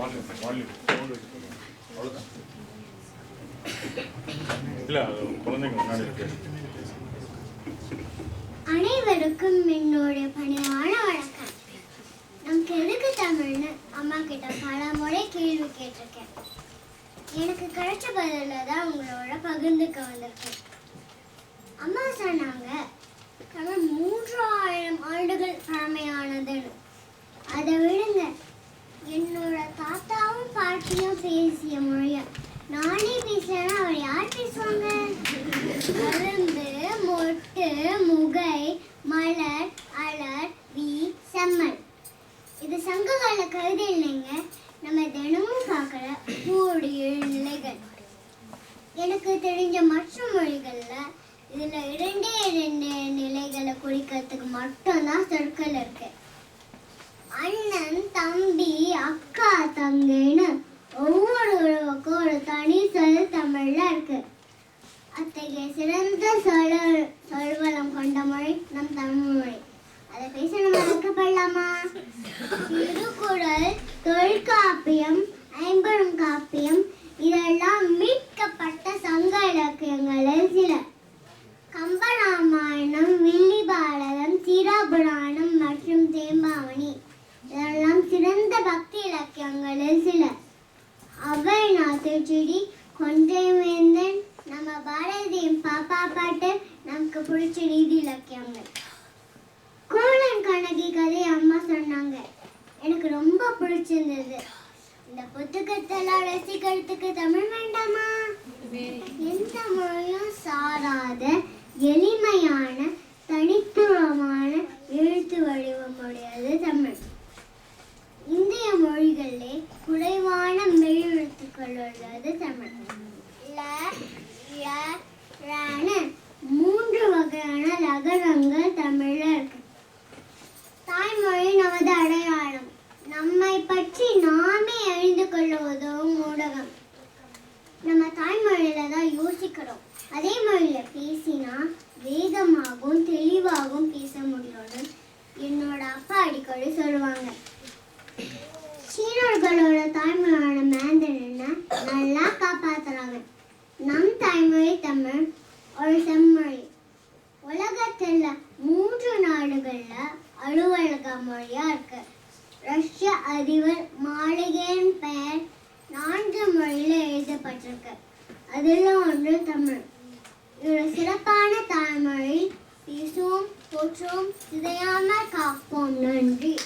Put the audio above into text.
அனைவருக்கும் என்னோட பணிவான வணக்கம். நமக்கு எதுக்கு தமிழ்னு அம்மா கிட்ட பல முறை கேள்வி கேட்டிருக்கேன். எனக்கு கிடைச்ச பதில தான் உங்களோட பகிர்ந்துக்க வந்திருக்கேன். அம்மா சொன்னாங்க தமிழ் மூன்று ஆயிரம் ஆண்டுகள் பழமையானதுன்னு. அதை விடுங்க தாத்தாவும் பேசிய மொழியா நானே பேசலன்னா அவர் யார் பேசுவாங்க? அரும்பு மொட்டு முகை மலர் அலர் வி செம்மல். இது சங்ககால கவிதை இல்லைங்க. நம்ம தினமும் பார்க்குற கூடிய நிலைகள் எனக்கு தெரிஞ்ச மற்ற மொழிகளில் இதில் இரண்டே இரண்டு நிலைகளை குறிக்கிறதுக்கு மட்டும்தான் சொற்கள் இருக்கு. அண்ணன் தம்பி அக்கா தங்கைன்னு ஒவ்வொரு உறவுக்கும் ஒரு தனி சொல் தமிழ்ல இருக்கு அத்தகைய சிறந்த சொல் சொல்வளம் கொண்ட மொழி நம் தமிழ்மொழி அதை பேச நம்ம வைக்கப்படலாமா திருக்குறள் தொல்காப்பியம் ஐம்பெரும் காப்பியம் இதெல்லாம் மீட்கப்பட்ட சங்க இலக்கியங்களில் சில. கம்பராமாயணம் வில்லிபாரதம் சீராபுராணம் மற்றும் தேம்பாவணி இதெல்லாம் சிறந்த பக்தி இலக்கியங்களில் சில. அவை நாத்துச்செடி கொன்றை வேந்தன் நம்ம பாரதியின் பாப்பா பாட்டு நமக்கு பிடிச்ச நீதி இலக்கியங்கள். கோலன் கண்ணகி கதை அம்மா சொன்னாங்க. எனக்கு ரொம்ப பிடிச்சிருந்தது. இந்த புத்தகத்தெல்லாம் ரசிக்கிறதுக்கு தமிழ் மொழி நமது அடையாளம். நம்மை பற்றி நாமே அறிந்து கொள்ள உதவும் ஊடகம். நம்ம தாய்மொழியில தான் யோசிக்கிறோம். அதே மொழியில பேசினா வேகமாகவும் தெளிவாகவும் பேச முடியும்னு என்னோட அப்பா அடிக்கடி சொல்லுவாங்க. சீனர்களோட தாய்மொழியான மேந்தனை நல்லா காப்பாத்துறாங்க. நம் தாய்மொழி தமிழ் ஒரு செம்மொழி. உலகத்தில் மூன்று நாடுகளில் அலுவலக மொழியாக இருக்கு. ரஷ்ய அதிபர் மாளிகையின் பெயர் நான்கு மொழியில எழுதப்பட்டிருக்கு. அதில் ஒன்று தமிழ். ஒரு சிறப்பான தாய்மொழி. பேசுவோம் போற்றுவோம் சிதையாமல் காப்போம். நன்றி.